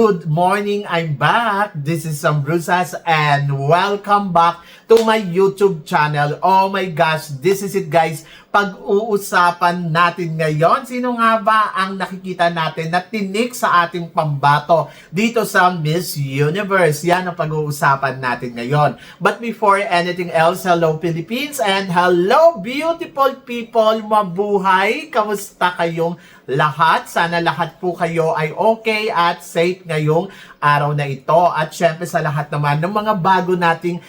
Good morning! I'm back! This is Sam Brusas and welcome back to my YouTube channel. Oh my gosh, this is it guys. Pag-uusapan natin ngayon, sino nga ba ang nakikita natin na tinik sa ating pambato dito sa Miss Universe? Yan ang pag-uusapan natin ngayon. But before anything else, hello Philippines and hello beautiful people! Mabuhay! Kamusta kayong lahat? Sana lahat po kayo ay okay at safe ngayong araw na ito. At syempre sa lahat naman ng mga bago nating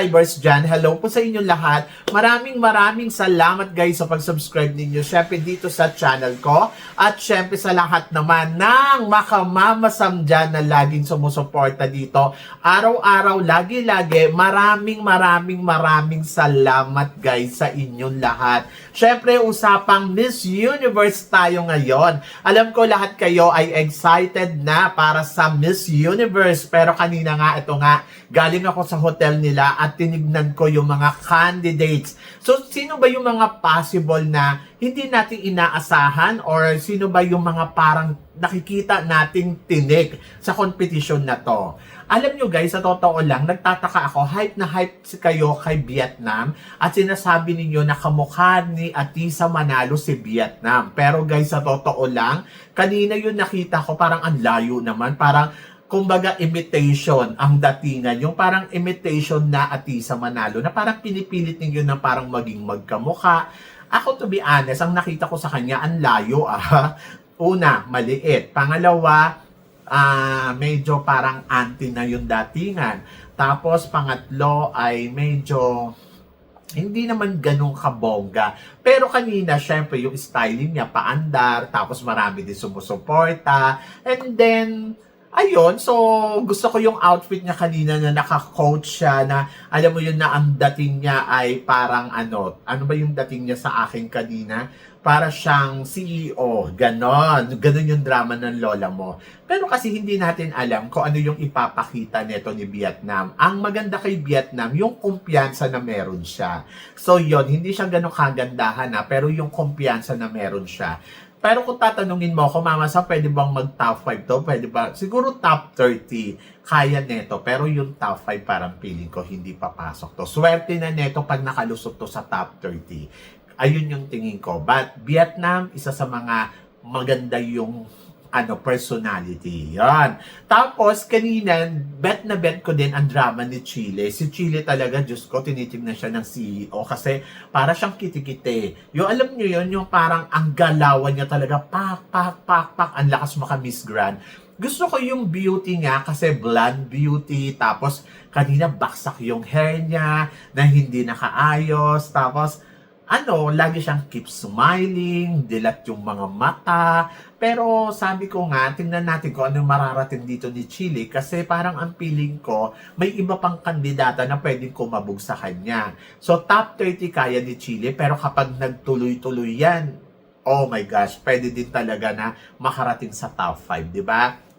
subscribers dyan, hello po sa inyo lahat. Maraming maraming salamat guys sa pag-subscribe ninyo. Syempre dito sa channel ko. At syempre sa lahat naman ng makamamasam dyan na laging sumusuporta dito. Araw-araw, lagi-lagi, maraming maraming maraming salamat guys sa inyong lahat. Syempre usapang Miss Universe tayo ngayon. Alam ko lahat kayo ay excited na para sa Miss Universe. Pero kanina nga, ito nga, galing ako sa hotel nila at tinignan ko yung mga candidates. So, sino ba yung mga possible na hindi natin inaasahan or sino ba yung mga parang nakikita nating tinig sa competition na to? Alam nyo guys, sa totoo lang, nagtataka ako, hype na hype kayo kay Vietnam at sinasabi ninyo na kamukha ni Atisa Manalo si Vietnam. Pero guys, sa totoo lang, kanina yun nakita ko parang ang layo naman, parang kumbaga imitation ang datingan, yung parang imitation na Atisa Manalo na parang pinipilit ninyo na parang maging magkamukha. Ako to be honest, ang nakita ko sa kanya, ang layo ah. Una, maliit. Pangalawa, ah medyo parang anti na yung datingan. Tapos pangatlo ay medyo hindi naman ganun kabongga. Pero kanina, syempre, yung styling niya, paandar, tapos marami din sumusuporta. And then, ayun, so gusto ko yung outfit niya kanina na naka-coach siya na alam mo yun na ang dating niya ay parang ano, ano ba yung dating niya sa akin kanina? Para siyang CEO, ganon. Ganon yung drama ng lola mo. Pero kasi hindi natin alam kung ano yung ipapakita nito ni Vietnam. Ang maganda kay Vietnam, yung kumpiyansa na meron siya. So yon hindi siya ganun kagandahan na, pero yung kumpiyansa na meron siya. Pero kung tatanungin mo ako, Mama Sam, pwede bang mag top 5 to? Pwede ba? Siguro top 30. Kaya neto. Pero yung top 5 parang feeling ko hindi papasok to. Swerte na neto pag nakalusot to sa top 30. Ayun yung tingin ko. But Vietnam, isa sa mga maganda yung ano, personality. Yan. Tapos, kanina, bet na bet ko din ang drama ni Chile. Si Chile talaga, Diyos ko, tinitingnan siya ng CEO kasi para siyang kitikite. Yung alam nyo yun, yung parang ang galawan niya talaga, pak, pak, pak, pak, ang lakas maka Miss Grand. Gusto ko yung beauty niya kasi blonde beauty. Tapos, kanina baksak yung hair niya na hindi nakaayos. Tapos, ano, lagi siyang keep smiling, dilat yung mga mata. Pero sabi ko nga, tingnan natin kung ano mararating dito ni Chile kasi parang ang feeling ko, may iba pang kandidata na pwedeng kumabog sa kanya. So top 30 kaya ni Chile pero kapag nagtuloy-tuloy yan, oh my gosh, pwede din talaga na makarating sa top 5, di ba?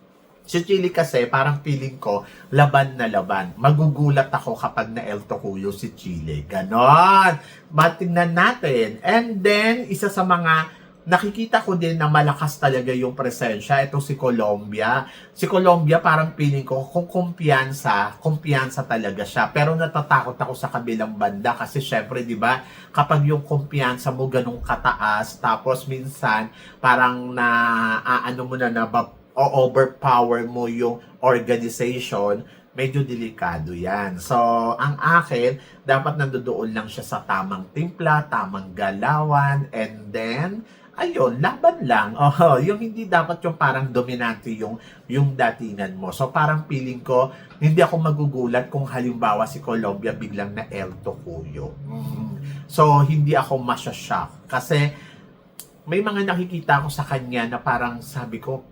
Si Chili kasi, parang feeling ko, laban na laban. Magugulat ako kapag na El Tocuyo si Chile. Ganon. But tingnan natin. And then, isa sa mga nakikita ko din na malakas talaga yung presensya. Ito si Colombia. Si Colombia parang feeling ko kung kumpiyansa, kumpiyansa talaga siya. Pero natatakot ako sa kabilang banda kasi syempre 'di ba, kapag yung kumpiyansa mo ganung kataas tapos minsan parang na aano mo na na o overpower mo yung organization, medyo delikado yan. So, ang akin, dapat nandoon lang siya sa tamang timpla, tamang galawan, and then, ayun, laban lang. Oh, yung hindi dapat yung parang dominante yung yung datingan mo. So parang feeling ko, hindi ako magugulat kung halimbawa si Colombia biglang na El Tocuyo. Mm. So hindi ako masya-shock kasi may mga nakikita ko sa kanya na parang sabi ko,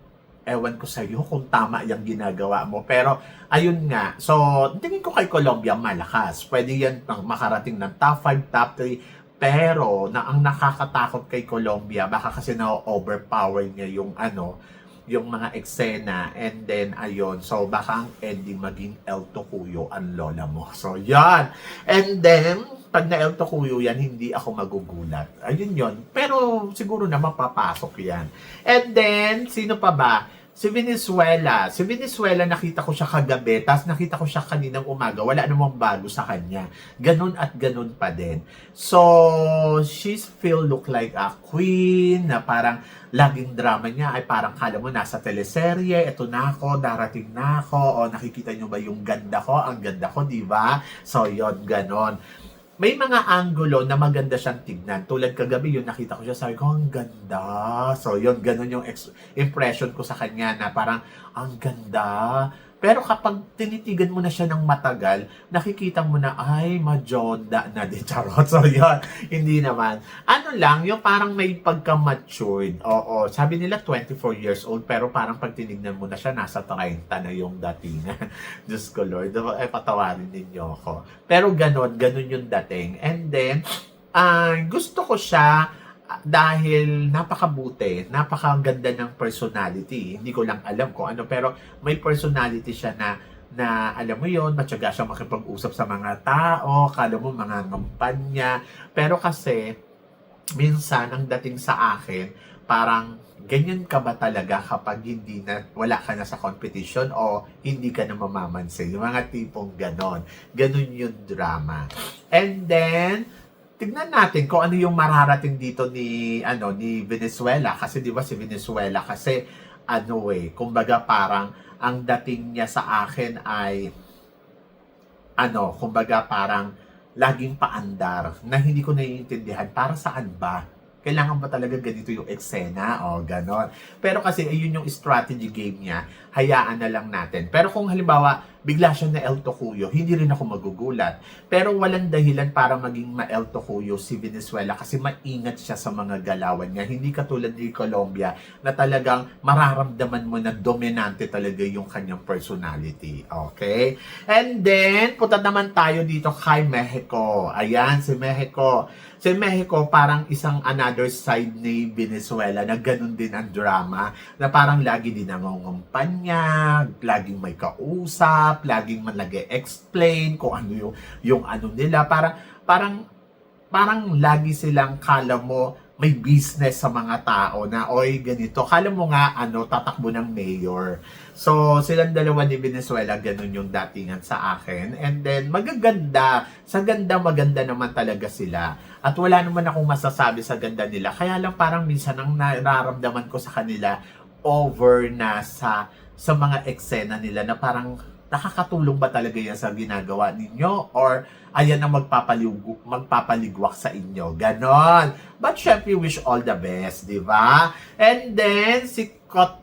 ewan ko sa iyo kung tama yung ginagawa mo. Pero, ayun nga. So, tingin ko kay Colombia malakas. Pwede yan makarating ng top 5, top 3. Pero, na ang nakakatakot kay Colombia, baka kasi na-overpower niya yung ano, yung mga eksena and then ayun so baka ang ending maging El Tocuyo ang lola mo so yan and then pag na El Tocuyo yan hindi ako magugulat ayun yon pero siguro na mapapasok yan and then sino pa ba si Venezuela. Si Venezuela, nakita ko siya kagabi, tapos nakita ko siya kaninang umaga. Wala namang bago sa kanya. Ganun at ganun pa din. So, she still look like a queen, na parang laging drama niya ay parang kala mo nasa teleserye, eto na ako, darating na ako, o nakikita nyo ba yung ganda ko? Ang ganda ko, di ba? So, yon ganon may mga angulo na maganda siyang tignan. Tulad kagabi, yung nakita ko siya, sabi ko, ang ganda. So, yun, ganun yung impression ko sa kanya na parang, ang ganda. Pero kapag tinitigan mo na siya ng matagal, nakikita mo na, ay, majonda na din. Charot. So, yun. Hindi naman. Ano lang, yung parang may pagka-matured. Oo. Sabi nila 24 years old, pero parang pag tinignan mo na siya, nasa 30 na yung datingan. Diyos ko, Lord. Eh, patawarin ninyo ako. Pero ganon, ganon yung dating. And then, ah, gusto ko siya dahil napakabuti, napakaganda ng personality. Hindi ko lang alam kung ano, pero may personality siya na na alam mo yon matyaga siya makipag-usap sa mga tao, kala mo mga ngampanya. Pero kasi, minsan, ang dating sa akin, parang ganyan ka ba talaga kapag hindi na, wala ka na sa competition o hindi ka na mamamansin? Yung mga tipong ganon. Ganon yung drama. And then, tignan natin kung ano yung mararating dito ni ano ni Venezuela kasi 'di ba si Venezuela kasi ano eh kumbaga parang ang dating niya sa akin ay ano kumbaga parang laging paandar na hindi ko naiintindihan para saan ba kailangan ba talaga ganito yung eksena o ganon. Pero kasi ayun yung strategy game niya, hayaan na lang natin. Pero kung halimbawa, bigla siya na El Tocuyo, hindi rin ako magugulat. Pero walang dahilan para maging ma El Tocuyo si Venezuela kasi maingat siya sa mga galawan niya. Hindi katulad ni Colombia na talagang mararamdaman mo na dominante talaga yung kanyang personality. Okay? And then, punta naman tayo dito kay Mexico. Ayan, si Mexico. Si Mexico parang isang another side ni Venezuela na ganun din ang drama na parang lagi din nangungumpanya, laging may kausap, laging man explain kung ano yung, yung ano nila. Parang, parang, parang lagi silang kala mo may business sa mga tao na, oy, ganito. Kala mo nga, ano, tatakbo ng mayor. So, silang dalawa ni Venezuela, ganun yung datingan sa akin. And then, magaganda. Sa ganda, maganda naman talaga sila. At wala naman akong masasabi sa ganda nila. Kaya lang parang minsan ang nararamdaman ko sa kanila, over na sa sa mga eksena nila na parang nakakatulong ba talaga yan sa ginagawa ninyo or ayan ang magpapaliw- magpapaligwak sa inyo. Ganon. But syempre, wish all the best, di ba? And then, si,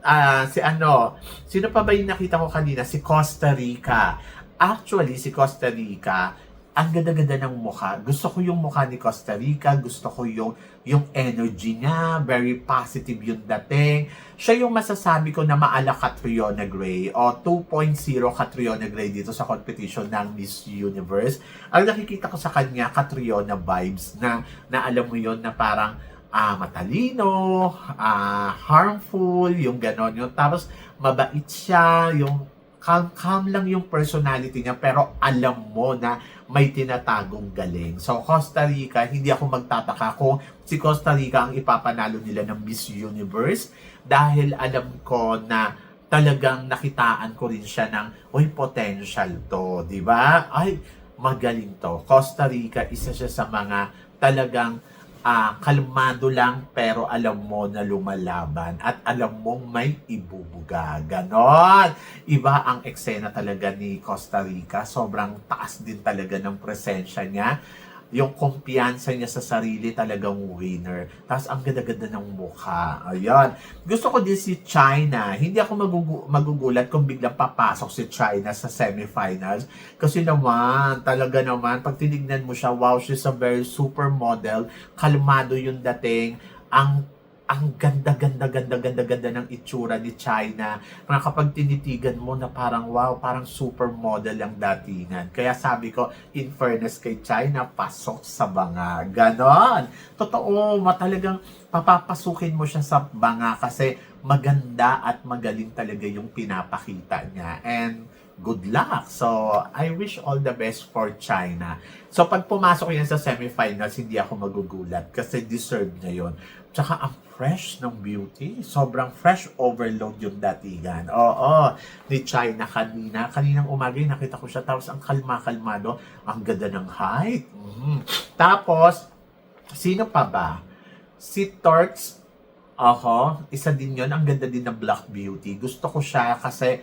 ah, si ano, sino pa ba yung nakita ko kanina? Si Costa Rica. Actually, si Costa Rica, ang ganda-ganda ng mukha. Gusto ko yung mukha ni Costa Rica, gusto ko yung yung energy niya, very positive yung dating. Siya yung masasabi ko na maala Catriona Gray o 2.0 Catriona Gray dito sa competition ng Miss Universe. Ang nakikita ko sa kanya, Catriona vibes na, na alam mo yon na parang ah matalino, ah harmful, yung ganon. Yung, tapos mabait siya, yung calm, calm lang yung personality niya pero alam mo na may tinatagong galing. So Costa Rica, hindi ako magtataka kung si Costa Rica ang ipapanalo nila ng Miss Universe dahil alam ko na talagang nakitaan ko rin siya ng, uy, potential to, di ba? Ay, magaling to. Costa Rica, isa siya sa mga talagang ah, kalmado lang pero alam mo na lumalaban at alam mo may ibubuga. Ganon. Iba ang eksena talaga ni Costa Rica. Sobrang taas din talaga ng presensya niya. Yung kumpiyansa niya sa sarili talagang winner. Tapos ang ganda-ganda ng mukha. Ayan. Gusto ko din si China. Hindi ako magugu- magugulat kung biglang papasok si China sa semifinals. Kasi naman, talaga naman, pag tinignan mo siya, wow, she's a very supermodel. Kalmado yung dating. Ang ang ganda, ganda, ganda, ganda, ganda ng itsura ni China. Na kapag tinitigan mo na parang wow, parang supermodel ang datingan. Kaya sabi ko, in fairness kay China, pasok sa banga. Ganon. Totoo, matalagang papapasukin mo siya sa banga kasi maganda at magaling talaga yung pinapakita niya. And good luck. So, I wish all the best for China. So, pag pumasok yan sa semifinals, hindi ako magugulat kasi deserve niya yon. Tsaka ang fresh ng beauty. Sobrang fresh overload yung datingan. Oo, ni China kanina. Kaninang umaga nakita ko siya. Tapos ang kalma-kalmado. Ang ganda ng height. Mhm. Tapos, sino pa ba? Si Torx. Ako, isa din yon Ang ganda din ng Black Beauty. Gusto ko siya kasi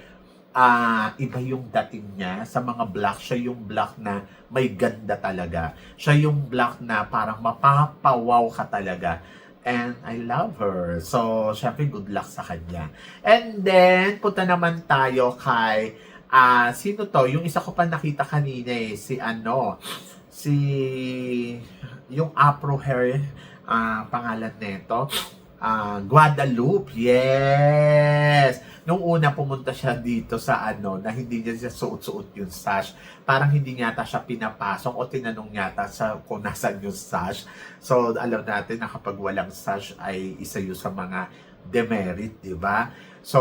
ah iba yung dating niya. Sa mga black, siya yung black na may ganda talaga. Siya yung black na parang mapapawaw ka talaga. And I love her. So, syempre, good luck sa kanya. And then, punta naman tayo kay, ah sino to? Yung isa ko pa nakita kanina eh, si ano, si, yung Afro hair, ah pangalan nito, ah Guadalupe. Yes! Nung una pumunta siya dito sa ano, na hindi niya siya suot-suot yung sash. Parang hindi yata siya pinapasok o tinanong yata sa kung nasan yung sash. So, alam natin na kapag walang sash ay isa yun sa mga demerit, di ba? So,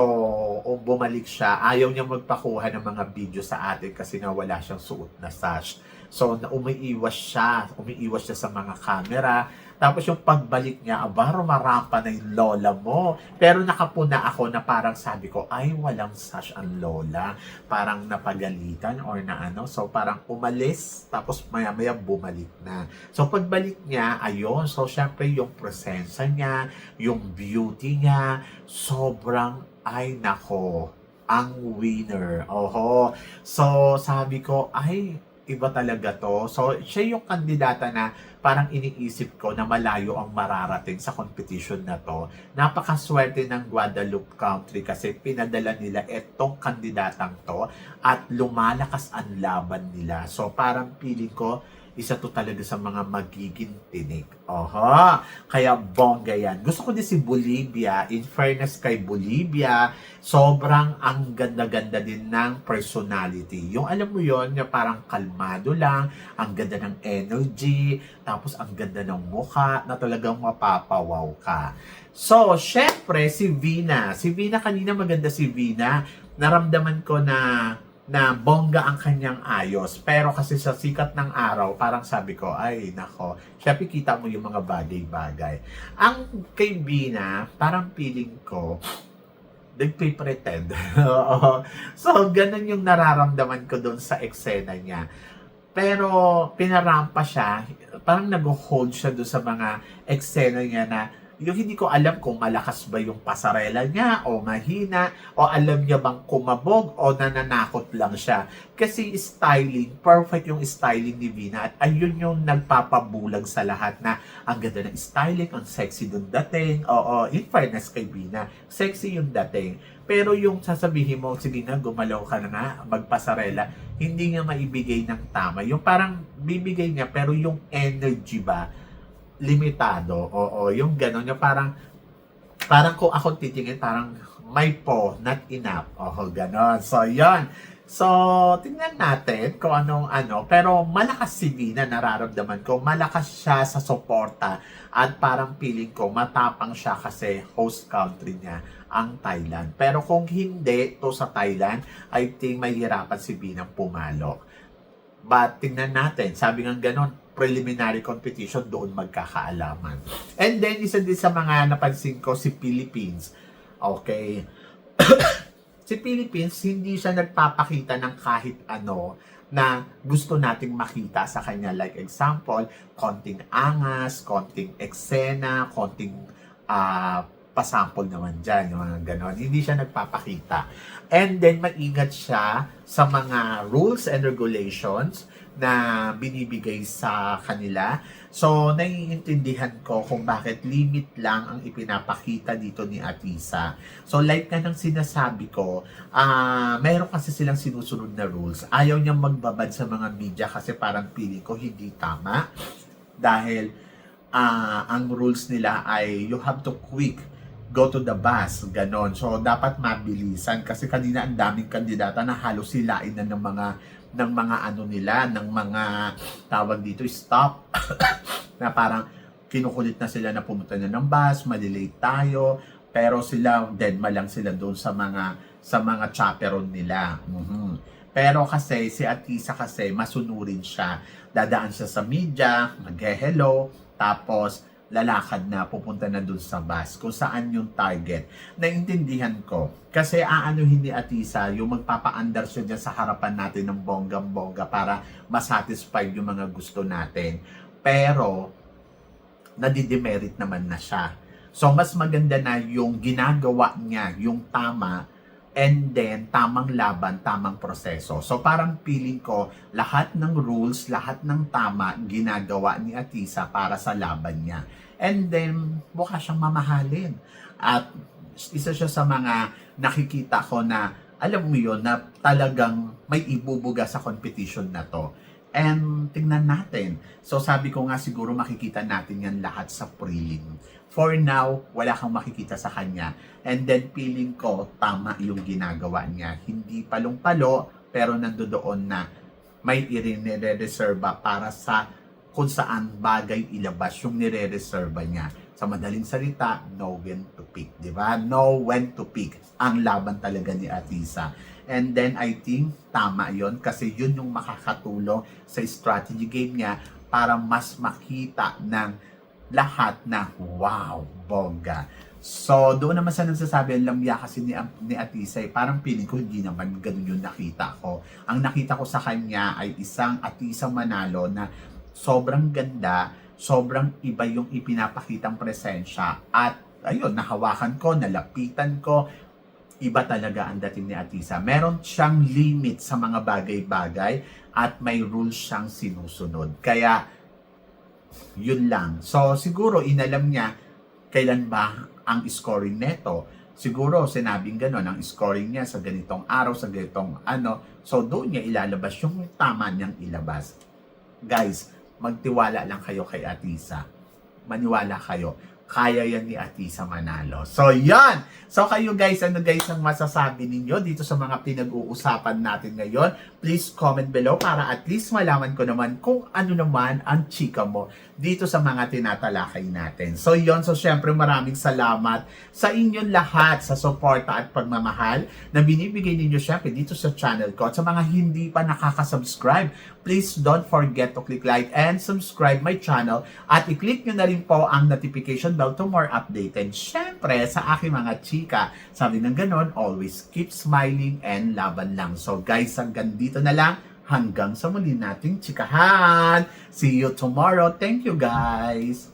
um, bumalik siya. Ayaw niya magpakuha ng mga video sa atin kasi nga wala siyang suot na sash. So, umiiwas siya. Umiiwas siya sa mga camera. Tapos yung pagbalik niya, aba, rumarampa na yung lola mo. Pero nakapuna ako na parang sabi ko, ay, walang sash ang lola. Parang napagalitan or na ano. So, parang umalis, tapos maya-maya bumalik na. So, pagbalik niya, ayun. So, syempre, yung presensya niya, yung beauty niya, sobrang, ay, nako, ang winner. Oho. So, sabi ko, ay, iba talaga to. So, siya yung kandidata na parang iniisip ko na malayo ang mararating sa competition na to. Napakaswerte ng Guadalupe Country kasi pinadala nila etong kandidatang to at lumalakas ang laban nila. So, parang feeling ko, isa to talaga sa mga magiging tinik. Oho, kaya bongga yan. Gusto ko din si Bolivia. In fairness kay Bolivia, sobrang ang ganda-ganda din ng personality. Yung alam mo yon na parang kalmado lang, ang ganda ng energy, tapos ang ganda ng mukha na talagang mapapawaw ka. So, syempre, si Vina. Si Vina, kanina maganda si Vina. Naramdaman ko na na bongga ang kanyang ayos. Pero kasi sa sikat ng araw, parang sabi ko, ay, nako, syempre kita mo yung mga bagay-bagay. Ang kay Bina, parang feeling ko, nagpe-pretend. So, ganun yung nararamdaman ko doon sa eksena niya. Pero, pinarampa siya, parang nag-hold siya doon sa mga eksena niya na yung hindi ko alam kung malakas ba yung pasarela niya o mahina o alam niya bang kumabog o nananakot lang siya. Kasi styling, perfect yung styling ni Vina at ayun yung nagpapabulag sa lahat na ang ganda ng styling, ang sexy dun dating. Oo, in fairness kay Vina, sexy yung dating. Pero yung sasabihin mo, sige na, gumalaw ka na nga, magpasarela, hindi nga maibigay ng tama. Yung parang bibigay niya, pero yung energy ba, limitado. Oo, yung gano'n. Yung parang, parang kung ako titingin, parang may po, not enough. Oo, gano'n. So, yon So, tingnan natin kung anong ano. Pero malakas si Vina, nararamdaman ko. Malakas siya sa suporta. At parang feeling ko, matapang siya kasi host country niya ang Thailand. Pero kung hindi to sa Thailand, I think mahirapan si Vina pumalo. But tingnan natin, sabi nga ganon, preliminary competition doon magkakaalaman. And then, isa din sa mga napansin ko, si Philippines. Okay. si Philippines, hindi siya nagpapakita ng kahit ano na gusto nating makita sa kanya. Like example, konting angas, konting eksena, konting ah pasample naman dyan, yung mga ganon. Hindi siya nagpapakita. And then, maingat siya sa mga rules and regulations na binibigay sa kanila. So, naiintindihan ko kung bakit limit lang ang ipinapakita dito ni Atisa. So, like nga ng sinasabi ko, ah meron kasi silang sinusunod na rules. Ayaw niyang magbabad sa mga media kasi parang feeling ko hindi tama. Dahil ah ang rules nila ay you have to quick go to the bus, ganon. So, dapat mabilisan kasi kanina ang daming kandidata na halos silain na ng mga ng mga ano nila, ng mga tawag dito, stop. na parang kinukulit na sila na pumunta na ng bus, malilate tayo, pero sila, deadma lang sila doon sa mga sa mga chaperon nila. Mhm. Pero kasi si Atisa kasi masunurin siya. Dadaan siya sa media, mag-hello, tapos lalakad na pupunta na dun sa bus, kung saan yung target. Naintindihan ko. Kasi aanuhin ni Atisa, yung magpapa-under siya dyan sa harapan natin ng bonggang-bongga para masatisfied yung mga gusto natin. Pero, nadidemerit naman na siya. So, mas maganda na yung ginagawa niya, yung tama, and then tamang laban, tamang proseso. So parang feeling ko, lahat ng rules, lahat ng tama, ginagawa ni Atisa para sa laban niya. And then, mukha siyang mamahalin. At isa siya sa mga nakikita ko na, alam mo yun, na talagang may ibubuga sa competition na to. And tingnan natin. So sabi ko nga siguro makikita natin yan lahat sa prelim. For now, wala kang makikita sa kanya. And then feeling ko, tama yung ginagawa niya. Hindi palong-palo, pero nandoon na may irinire-reserva para sa kung saan bagay ilabas yung nire-reserva niya. Sa madaling salita, know when to pick. Di ba? Know when to pick. Ang laban talaga ni Atisa. And then I think tama yon kasi yun yung makakatulong sa strategy game niya para mas makita ng lahat na wow, bongga. So, doon naman sa nagsasabi, ang lamya kasi ni, ni Atisay, parang feeling ko hindi naman ganun yung nakita ko. Ang nakita ko sa kanya ay isang Atisa Manalo na sobrang ganda, sobrang iba yung ipinapakitang presensya. At ayun, nahawakan ko, nalapitan ko, iba talaga ang dating ni Atisa. Meron siyang limit sa mga bagay-bagay at may rules siyang sinusunod. Kaya, yun lang. So, siguro inalam niya kailan ba ang scoring neto. Siguro, sinabing gano'n, ang scoring niya sa ganitong araw, sa ganitong ano. So, doon niya ilalabas yung tama niyang ilabas. Guys, magtiwala lang kayo kay Atisa. Maniwala kayo. Kaya yan ni Atisa Manalo. So, yan! So, kayo guys, ano guys ang masasabi ninyo dito sa mga pinag-uusapan natin ngayon? Please comment below para at least malaman ko naman kung ano naman ang chika mo dito sa mga tinatalakay natin. So, yon So, syempre maraming salamat sa inyong lahat sa suporta at pagmamahal na binibigay ninyo syempre dito sa channel ko. At sa mga hindi pa nakaka-subscribe, please don't forget to click like and subscribe my channel at i-click nyo na rin po ang notification bell to more updated. Syempre, sa aking mga chika, sabi ng ganon, always keep smiling and laban lang. So guys, hanggang dito na lang. Hanggang sa muli nating chikahan. See you tomorrow. Thank you guys.